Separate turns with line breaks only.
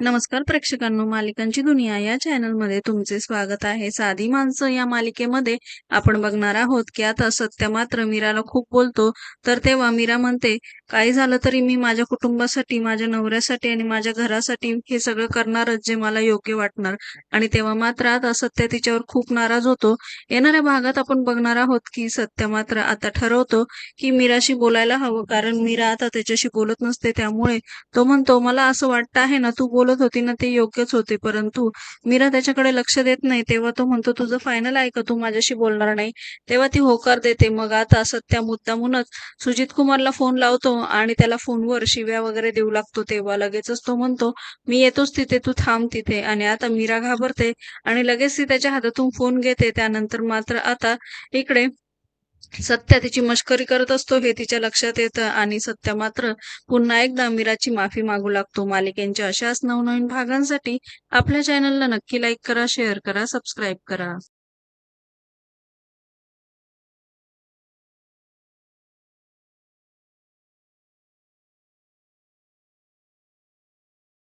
नमस्कार प्रेक्षकांनो मालिकांची दुनिया या चॅनलमध्ये तुमचे स्वागत आहे. साधी माणसं या मालिकेमध्ये आपण बघणार आहोत की आता सत्य मात्र मीराला खूप बोलतो. तर तेव्हा मीरा म्हणते काही झालं तरी मी माझ्या कुटुंबासाठी माझ्या नवऱ्यासाठी आणि माझ्या घरासाठी हे सगळं करणारच जे मला योग्य वाटणार. आणि तेव्हा मात्र आता सत्य तिच्यावर खूप नाराज होतो. येणाऱ्या भागात आपण बघणार आहोत की सत्य मात्र आता ठरवतो की मीराशी बोलायला हवं. कारण मीरा आता त्याच्याशी बोलत नसते त्यामुळे तो म्हणतो मला असं वाटतं आहे ना तू बोल बोलत होती ना ते योग्यच होते. परंतु मीरा त्याच्याकडे लक्ष देत नाही. तेव्हा तो म्हणतो तुझं फायनल आहे का? तू माझ्याशी बोलणार नाही. तेव्हा ती होकार देते. मग आता सत्या मुद्दामूनच सुजित कुमारला फोन लावतो आणि त्याला फोनवर शिव्या वगैरे देऊ लागतो. तेव्हा लगेचच तो म्हणतो मी येतोच तिथे तू थांब तिथे. आणि आता मीरा घाबरते आणि लगेच ती त्याच्या हातातून फोन घेते. त्यानंतर मात्र आता इकडे सत्या तिची मश्करी करत असतो हे तिच्या लक्षात येतं आणि सत्या मात्र पुन्हा एकदा मीराची माफी मागू लागतो. मालिकेंच्या अशाच नवनवीन भागांसाठी आपल्या चॅनलला नक्की लाईक करा शेअर करा सबस्क्राईब करा.